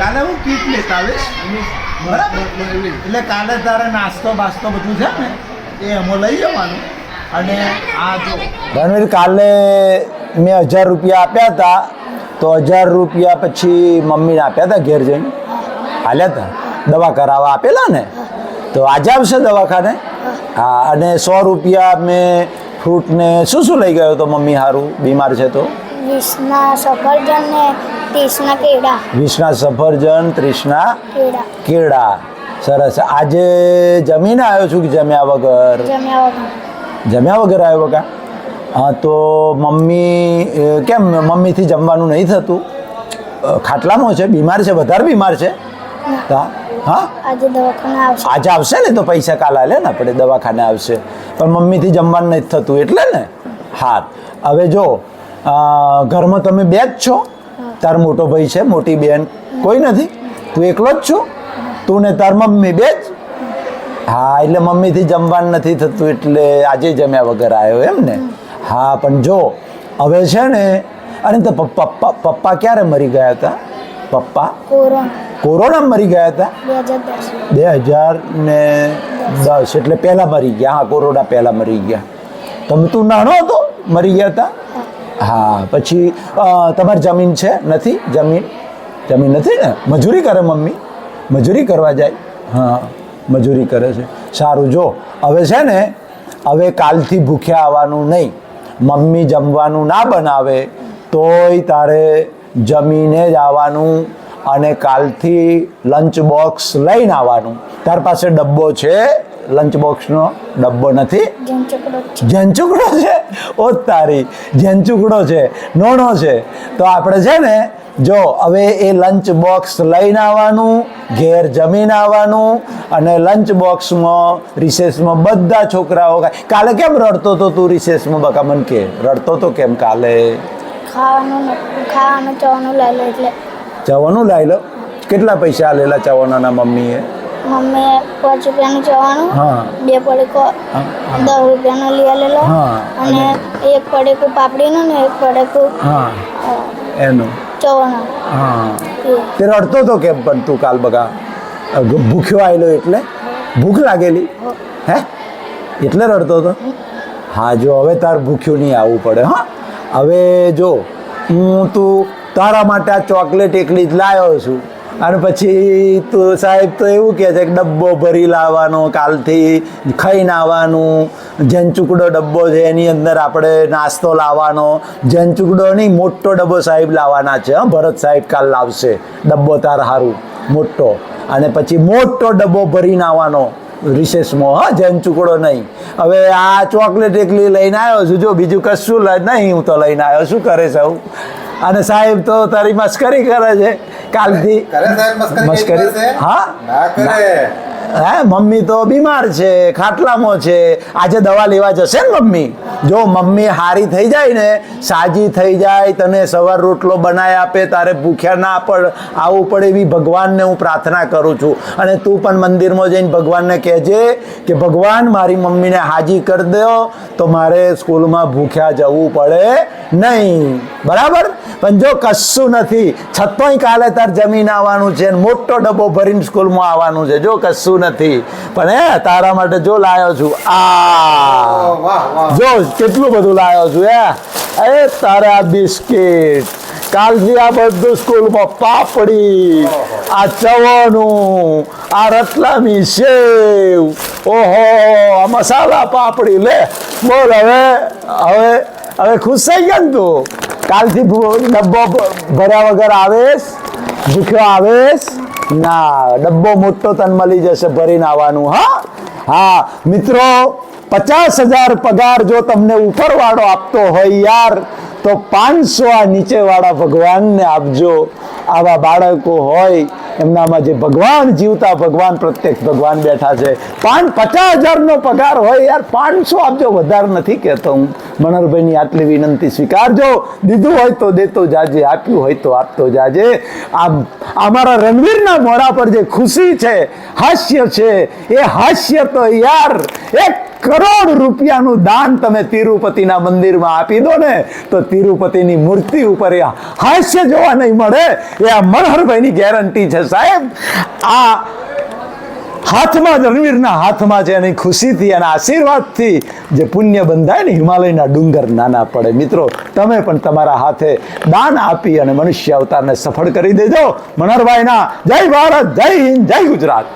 કાલે હું કીટ લેતા આવીશ. બરાબર? એટલે કાલે તારે નાસ્તો બાસ્તો બધું છે ને એ એમાં લઈ જવાનું અને આ જો ધનવીર કાલે મેં હજાર રૂપિયા આપ્યા હતા. તો હજાર રૂપિયા પછી મમ્મીને આપ્યા હતા ઘેર જઈને. હાલ્યા હતા. દવા કરાવવા આપેલા ને? તો આજે આવશે દવાખાને? હા અને સો રૂપિયા મેં ફ્રૂટને શું શું લઈ ગયો તો મમ્મી સારું બીમાર છે તો? વીસના સફરજન ને ત્રીસના કેળા. વિષના સફરજન ત્રીસના કેળા. કેળા. સરસ. આજે જમીને આવ્યો છું કે જમ્યા વગર? જમ્યા વગર. જમ્યા વગર આવ્યો કા? હા તો મમ્મી કેમ મમ્મીથી જમવાનું નહીં થતું? ખાટલામાં છે બીમાર છે વધારે બીમાર છે? હા હા? આજે દવાખાને આવશે. આજે આવશે ને તો પૈસા કાલ આલે ને આપણે દવાખાને આવશે. પણ મમ્મીથી જમવાનું નથી થતું એટલે ને? હા. હવે જો ઘરમાં તમે બે જ છો? તાર મોટો ભાઈ છે મોટી બેન. કોઈ નથી. તું એકલો જ છું. તું ને તાર મમ્મી બે જ. હા એટલે મમ્મીથી જમવાનું નથી થતું એટલે આજે જમ્યા વગર આવ્યો એમ ને. હા પણ જો હવે છે ને અને તો પપ્પા પપ્પા ક્યારે મરી ગયા હતા? પપ્પા? કોરોના. મરી ગયા હતા? બે હજાર બે હજાર ને દસ એટલે પહેલાં મરી ગયા. હા કોરોના પહેલાં મરી ગયા. તમે તું નાનો હતો મરી ગયા હતા? હા, પછી તમારી જમીન છે? નથી? જમીન? જમીન નથી ને? મજૂરી કરે મમ્મી. મજૂરી કરવા જાય. હા, મજૂરી કરે છે. સારું, જો. હવે છે ને, હવે કાલથી ભૂખ્યા આવવાનું નહીં. મમ્મી જમવાનું ના બનાવે, તોય તારે જમીને જ આવવાનું અને કાલથી લંચ બોક્સ લઈને આવવાનું. તાર પાસે ડબ્બો છે? લંચ બોક્સનો ડબ્બો નથી? જંચુકડો છે. ઓ તારી. જંચુકડો છે નોણો છે. તો આપણે છે ને જો હવે એ લંચ બોક્સ લઈને આવવાનું ઘેર જમીન આવવાનું અને લંચ બોક્સમાં રિસેસમાં બધા છોકરાઓ કાલે કેમ રડતો તો તું રિસેસમાં? બકા મન કે રડતો તો કેમ કાલે? ખાવાનું ખાવાનું ચવાનું લઈ લો એટલે. જવાનું લાવી લો. કેટલા પૈસા આલેલા ચવાનાના મમ્મીએ? મમ્મીએ પાંચ રૂપિયાનું ચવાનું હા. બે પડીકો દસ રૂપિયાનો લઈ આલેલો હા, અને એક પડીકું પાપડીનું ને એક પડીકું હા. એનું? ચવાનું હા. તે રડતો તો કેમ પણ તું કાલ બગા? ભૂખ્યો આવેલો એટલે? ભૂખ લાગેલી? હે. એટલે રડતો હતો હા જો હવે તાર ભૂખ્યું નહીં આવવું પડે હા. હવે જો હું તું તારા માટે આ ચોકલેટ એકલી જ લાવ્યો છું. અને પછી તો સાહેબ તો એવું કહે છે કે ડબ્બો ભરી લાવવાનો, કાલથી ખાઈને આવવાનું. જનચુકડો ડબ્બો છે એની અંદર આપણે નાસ્તો લાવવાનો. જનચુકડો નહીં, મોટો ડબ્બો સાહેબ લાવવાના છે. હા, ભરત સાહેબ કાલ લાવશે. ડબ્બો તાર સારું મોટો. અને પછી મોટો ડબ્બો ભરીને આવવાનો, રિસેસમાં. હા ચૂકડો નહીં. હવે આ ચોકલેટ એકલી લઈને આવ્યો છું. જો બીજું કશું નહીં, હું તો લઈને આવ્યો. શું કરે સૌ અને સાહેબ તો તારી મસ્કરી કરે છે. કાલથી કરે મસ્કરી? હા? ના કરે. હે, મમ્મી તો બીમાર છે, ખાટલામાં છે. આજે દવા લેવા જશે ને મમ્મી? જો મમ્મી હારી થઈ જાય ને, સાજી થઈ જાય, તને સવાર રોટલો બનાવી આપે, તારે ભૂખ્યા ના પડ, આવું પડે એવી ભગવાનને હું પ્રાર્થના કરું છું. અને તું પણ મંદિરમાં જઈને ભગવાનને કહેજે કે, ભગવાન, મારી મમ્મીને હાજી કરી દો તો મારે સ્કૂલમાં ભૂખ્યા જવું પડે નહીં. બરાબર? પણ જો કશું નથી છતાંય કાલે તાર જમીન આવવાનું છે મોટો ડબ્બો ભરીને સ્કૂલમાં આવવાનું છે. જો કશું નથી. પણ હે તારા માટે જો લાયો છું આ. જો કેટલું બધું લાયો છું હે. અરે તારા બિસ્કિટ. કાલથી આ બધું સ્કૂલમાં પાપડી આ ચવાનું આ રતલામી સેવ. ઓહો આ મસાલા પાપડી. લે બોલ હવે હવે હવે ખુશ થઈ ગયા ને તું? કાલથી ડબ્બો ભર્યા વગર આવેશ ભૂખ્યો આવેશ. ના, ડબ્બો મોટો તને મળી જશે ભરીને આવવાનું, હા? હા, મિત્રો, પચાસ હજાર પગાર જો તમને ઉપરવાળો આપતો હોય યાર, તો પાંચસો આ નીચેવાળા ભગવાનને આપજો. આવા બાળકો હોય એમનામાં જે ભગવાન જીવતા, ભગવાન પ્રત્યક્ષ, ભગવાન બેઠા છે. પાંચ પચાસ હજારનો પગાર હોય યાર, પાંચસો આપજો વધારે નથી કહેતો હું. મનોહરભાઈની આટલી વિનંતી સ્વીકારજો. દીધું હોય તો દેતો જાજે, આપ્યું હોય તો આપતો જાજે. આ અમારા રણવીરના મોઢા પર જે ખુશી છે, હાસ્ય છે, એ હાસ્ય તો યાર, એક કરોડ રૂપિયાનું દાન તમે તિરુપતિના મંદિરમાં આપી દો ને, તો તિરુપતિની મૂર્તિ ઉપર એ હાસ્ય જોવા નહીં મળે. એ આ મનહરભાઈની ગેરંટી છે સાહેબ. આ હાથમાં રણવીરના હાથમાં છે એની ખુશીથી અને આશીર્વાદથી જે પુણ્ય બંધાય ને, હિમાલયના ડુંગર નાના પડે. મિત્રો, તમે પણ તમારા હાથે દાન આપી અને મનુષ્ય અવતારને સફળ કરી દેજો. મનહરભાઈના જય ભારત, જય હિન્દ, જય ગુજરાત.